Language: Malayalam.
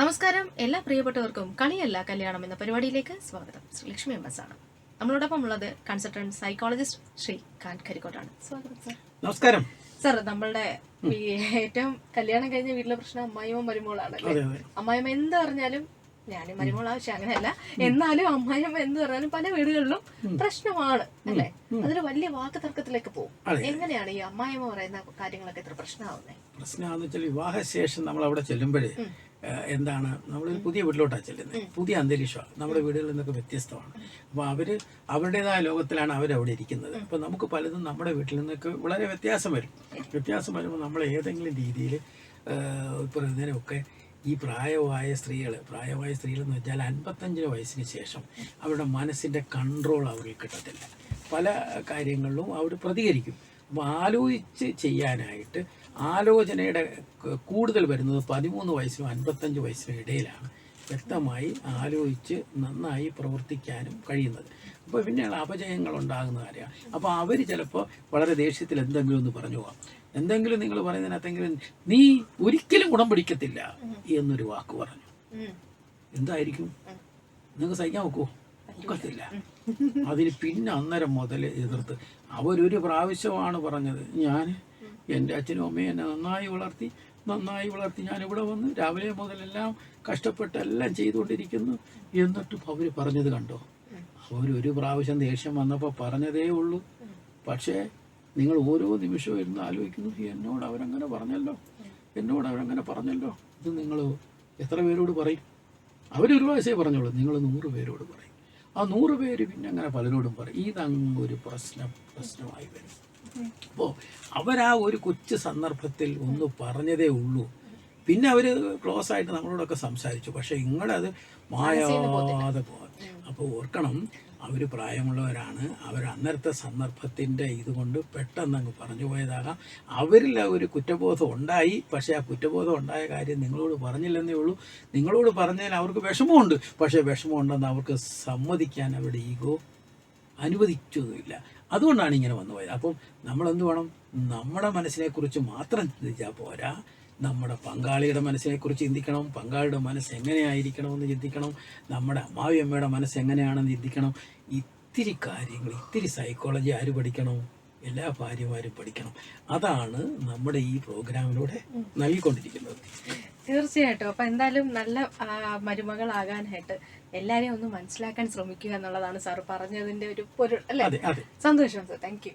നമസ്കാരം. എല്ലാ പ്രിയപ്പെട്ടവർക്കും കളിയല്ല കല്യാണം എന്ന പരിപാടിയിലേക്ക് സ്വാഗതം. ശ്രീ ലക്ഷ്മി എം എസ് ആണ് നമ്മളോടൊപ്പം ഉള്ളത് കൺസൾട്ടന്റ് സൈക്കോളജിസ്റ്റ് ശ്രീ കാൻ കരിക്കോട്ടാണ്. സ്വാഗതം സർ നമസ്കാരം. സർ നമ്മളുടെ ഈ ഏറ്റവും കല്യാണം കഴിഞ്ഞ വീട്ടിലെ പ്രശ്നം അമ്മായിയും മരുമോളാണ് അമ്മായിമ എന്ത് പറഞ്ഞാലും ഞാനും മരുമോൾ ആവശ്യം അങ്ങനെയല്ല. എന്നാലും അമ്മായിമ്മ എന്ന് പറഞ്ഞാലും പല വീടുകളിലും പ്രശ്നമാണ് അല്ലെ? അതൊരു വലിയ വാക്ക് തർക്കത്തിലേക്ക് പോകും എങ്ങനെയാണ് ഈ അമ്മായിമ്മ പറയുന്ന കാര്യങ്ങളൊക്കെ ഇത്ര പ്രശ്നമാവുന്നത് പ്രശ്നമാണെന്ന് വെച്ചാൽ വിവാഹശേഷം നമ്മൾ അവിടെ ചെല്ലുമ്പോഴേ എന്താണ് നമ്മളൊരു പുതിയ വീട്ടിലോട്ടാണ് ചെല്ലുന്നത് പുതിയ അന്തരീക്ഷമാണ്. നമ്മുടെ വീടുകളിൽ നിന്നൊക്കെ വ്യത്യസ്തമാണ്. അപ്പോൾ അവർ അവരുടേതായ ലോകത്തിലാണ് അവരവിടെ ഇരിക്കുന്നത്. അപ്പോൾ നമുക്ക് പലതും നമ്മുടെ വീട്ടിൽ നിന്നൊക്കെ വളരെ വ്യത്യാസം വരും. വ്യത്യാസം വരുമ്പോൾ നമ്മൾ ഏതെങ്കിലും രീതിയിൽ ഇപ്പോൾ ഇതിനൊക്കെ ഈ പ്രായമായ സ്ത്രീകൾ പ്രായമായ സ്ത്രീകൾ എന്ന് വെച്ചാൽ അൻപത്തഞ്ചിന് വയസ്സിന് ശേഷം അവരുടെ മനസ്സിന്റെ കൺട്രോൾ അവർക്ക് കിട്ടത്തില്ല. പല കാര്യങ്ങളിലും അവർ പ്രതികരിക്കും. ആലോചിച്ച് ചെയ്യാനായിട്ട് ആലോചനയുടെ കൂടുതൽ വരുന്നത് പതിമൂന്ന് വയസ്സിനും അൻപത്തഞ്ച് വയസ്സിനും ഇടയിലാണ് വ്യക്തമായി ആലോചിച്ച് നന്നായി പ്രവർത്തിക്കാനും കഴിയുന്നത്. അപ്പോൾ പിന്നെയുള്ള അപജയങ്ങൾ ഉണ്ടാകുന്ന കാര്യമാണ് അപ്പോൾ അവർ ചിലപ്പോൾ വളരെ ദേഷ്യത്തിൽ എന്തെങ്കിലും ഒന്ന് പറഞ്ഞു പോകാം. എന്തെങ്കിലും നിങ്ങൾ പറയുന്നതിനകത്തെങ്കിലും നീ ഒരിക്കലും ഗുണം പിടിക്കത്തില്ല എന്നൊരു വാക്ക് പറഞ്ഞു. എന്തായിരിക്കും? നിങ്ങൾക്ക് സഹിക്കാൻ നോക്കുമോ ഒക്കത്തില്ല. അതിന് പിന്നെ അന്നേരം മുതൽ എതിർത്ത്. അവരൊരു പ്രാവശ്യമാണ് പറഞ്ഞത് ഞാൻ എന്റെ അച്ഛനും അമ്മയും എന്നെ നന്നായി വളർത്തി നന്നായി വളർത്തി ഞാൻ ഇവിടെ വന്ന് രാവിലെ മുതലെല്ലാം കഷ്ടപ്പെട്ട് എല്ലാം ചെയ്തുകൊണ്ടിരിക്കുന്നു എന്നിട്ട് അവർ പറഞ്ഞത് കണ്ടോ? അവരൊരു പ്രാവശ്യം ദേഷ്യം വന്നപ്പോൾ പറഞ്ഞതേ ഉള്ളൂ. പക്ഷേ നിങ്ങൾ ഓരോ നിമിഷവും ഇരുന്ന് ആലോചിക്കുന്നു എന്നോട് അവരങ്ങനെ പറഞ്ഞല്ലോ? എന്നോട് അവരങ്ങനെ പറഞ്ഞല്ലോ? ഇത് നിങ്ങൾ എത്ര പേരോട് പറയും? അവരൊരു പ്രാവശ്യമേ പറഞ്ഞോളൂ നിങ്ങൾ നൂറ് പേരോട് പറയും. ആ നൂറ് പേര് പിന്നെ അങ്ങനെ പലരോടും പറയും ഇതങ്ങൊരു പ്രശ്നം പ്രശ്നമായി വരും അപ്പോൾ അവരാ ഒരു കൊച്ചു സന്ദർഭത്തിൽ ഒന്ന് പറഞ്ഞതേ ഉള്ളൂ. പിന്നെ അവർ ക്ലോസ് ആയിട്ട് നമ്മളോടൊക്കെ സംസാരിച്ചു. പക്ഷേ ഇങ്ങളത് മായാതെ പോകാൻ അപ്പോൾ ഓർക്കണം അവർ പ്രായമുള്ളവരാണ്. അവർ അന്നേരത്തെ സന്ദർഭത്തിന്റെ ഇതുകൊണ്ട് പെട്ടെന്ന് അങ്ങ് പറഞ്ഞു പോയതാകാം. അവരിൽ ഒരു കുറ്റബോധം ഉണ്ടായി. പക്ഷേ ആ കുറ്റബോധം ഉണ്ടായ കാര്യം നിങ്ങളോട് പറഞ്ഞില്ലെന്നേ ഉള്ളൂ. നിങ്ങളോട് പറഞ്ഞതിൽ അവർക്ക് വിഷമമുണ്ട്. പക്ഷേ വിഷമമുണ്ടെന്ന് അവർക്ക് സമ്മതിക്കാൻ അവരുടെ ഈഗോ അനുവദിച്ചതുമില്ല. അതുകൊണ്ടാണ് ഇങ്ങനെ വന്നു പോയത്. അപ്പം നമ്മൾ എന്ത് വേണം? നമ്മുടെ മനസ്സിനെക്കുറിച്ച് മാത്രം ചിന്തിച്ചാൽ പോരാ. നമ്മുടെ പങ്കാളിയുടെ മനസ്സിനെക്കുറിച്ച് ചിന്തിക്കണം പങ്കാളിയുടെ മനസ്സ് എങ്ങനെയായിരിക്കണമെന്ന് ചിന്തിക്കണം നമ്മുടെ അമ്മാവിയമ്മയുടെ മനസ്സ് എങ്ങനെയാണെന്ന് ചിന്തിക്കണം. ഇത്തിരി കാര്യങ്ങൾ ഇത്തിരി സൈക്കോളജി ആര് പഠിക്കണം? എല്ലാ ഭാര്യമാരും പഠിക്കണം. അതാണ് നമ്മുടെ ഈ പ്രോഗ്രാമിലൂടെ നൽകിക്കൊണ്ടിരിക്കുന്നത്. തീർച്ചയായിട്ടും. അപ്പൊ എന്തായാലും നല്ല മരുമകളാകാനായിട്ട് എല്ലാരെയും ഒന്ന് മനസ്സിലാക്കാൻ ശ്രമിക്കുക എന്നുള്ളതാണ് സാർ പറഞ്ഞതിന്റെ ഒരു പൊരുൾ അല്ലെ? സന്തോഷം സാർ. Thank you